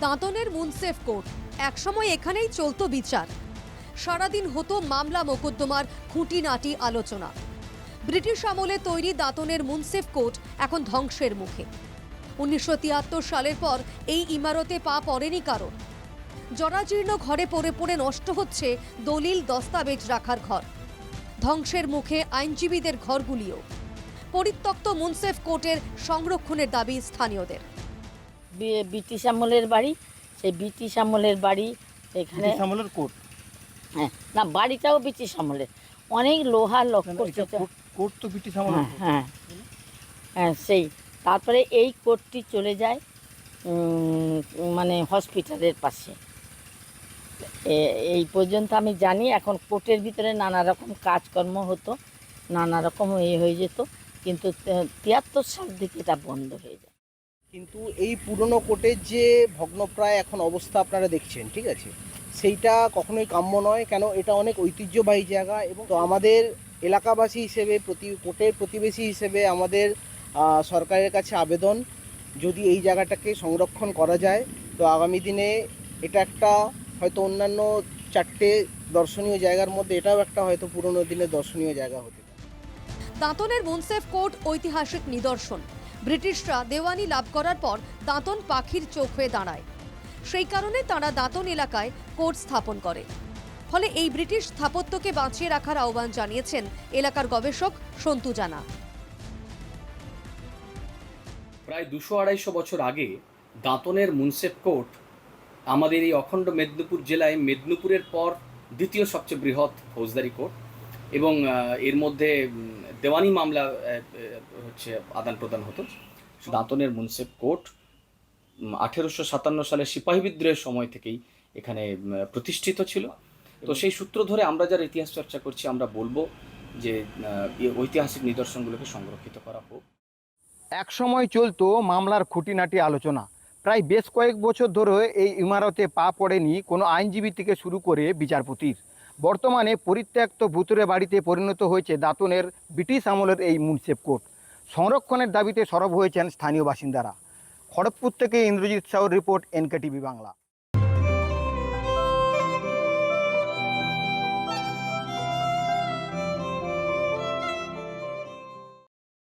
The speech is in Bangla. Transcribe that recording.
দাঁতনের মুনসেফ কোর্ট একসময় এখানেই চলতো বিচার। সারাদিন হতো মামলা মোকদ্দমার খুঁটিনাটি আলোচনা। ব্রিটিশ আমলে তৈরি দাঁতনের মুনসেফ কোর্ট এখন ধ্বংসের মুখে। উনিশশো তিয়াত্তর সালের পর এই ইমারতে পা পড়েনি কারও জরাজীর্ণ ঘরে পড়ে পড়ে নষ্ট হচ্ছে দলিল দস্তাবেজ রাখার ঘর। ধ্বংসের মুখে আইনজীবীদের ঘরগুলিও। পরিত্যক্ত মুনসেফ কোর্টের সংরক্ষণের দাবি স্থানীয়দের। ব্রিটিশ আমলের বাড়ি সেই ব্রিটিশ আমলের বাড়ি এখানে আমলের কোর্ট। হ্যাঁ না বাড়িটাও ব্রিটিশ আমলের। অনেক লোহার লক্ষ্য কোর্ট তো ব্রিটিশ আমলের হ্যাঁ হ্যাঁ হ্যাঁ সেই। তারপরে এই কোর্টটি চলে যায় মানে হসপিটালের পাশে। এই পর্যন্ত আমি জানি এখন কোর্টের ভিতরে নানা রকম কাজকর্ম হতো নানা রকম এ হয়ে যেত কিন্তু তিয়াত্তর সাল থেকে এটা বন্ধ হয়ে যায়। কিন্তু এই পুরনো কোর্টের যে ভগ্নপ্রায় এখন অবস্থা আপনারা দেখছেন, ঠিক আছে? সেইটা কখনোই কাম্য নয়, কেন এটা অনেক ঐতিহ্যবাহী জায়গা এবং তো আমাদের এলাকাবাসী হিসেবে প্রতি কোর্টের প্রতিবেশী হিসেবে আমাদের সরকারের কাছে আবেদন যদি এই জায়গাটাকে সংরক্ষণ করা যায়, তো আগামী দিনে এটা একটা হয়তো অন্যান্য চারটে দর্শনীয় জায়গার মধ্যে এটাও একটা হয়তো পুরনো দিনের দর্শনীয় জায়গা হতে পারে। দাঁতনের মুনসেফ কোর্ট ঐতিহাসিক নিদর্শন। ব্রিটিশরা দেওয়ানি লাভ করার পর দাঁতন পাখির চোখ হয়ে দাঁড়ায়। সেই কারণে তারা দাঁতন এলাকায় কোর্ট স্থাপন করে। ফলে এই ব্রিটিশ স্থাপত্যকে বাঁচিয়ে রাখার আহ্বান জানিয়েছেন এলাকার গবেষক সন্তু জানা। প্রায় দুশো আড়াইশো বছর আগে দাঁতনের মুন্সেফ কোর্ট আমাদের এই অখণ্ড মেদিনীপুর জেলায় মেদিনীপুরের পর দ্বিতীয় সবচেয়ে বৃহৎ ফৌজদারি কোর্ট এবং এর মধ্যে দেওয়ানি মামলা হচ্ছে আদান প্রদান হতো। দাঁতনের মুন্সেফ কোর্ট আঠেরোশো সাতান্ন সালে সিপাহী বিদ্রোহের সময় থেকেই এখানে প্রতিষ্ঠিত ছিল। তো সেই সূত্র ধরে আমরা যারা ইতিহাস চর্চা করছি, আমরা বলব যে ঐতিহাসিক নিদর্শনগুলোকে সংরক্ষিত করা হোক। এক সময় চলতো মামলার খুঁটিনাটি আলোচনা। প্রায় বেশ কয়েক বছর ধরে এই ইমারতে পা পড়েনি কোনো আইনজীবী থেকে শুরু করে বিচারপতির। বর্তমানে পরিত্যক্ত ভুতুরে বাড়িতে পরিণত হয়েছে দাঁতনের ব্রিটিশ আমলের এই মুন্সেফ কোর্ট। সংরক্ষণের দাবিতে সরব হয়েছেন স্থানীয় বাসিন্দারা। খড়গপুর থেকে Indrajit sour report NKTV Bangla.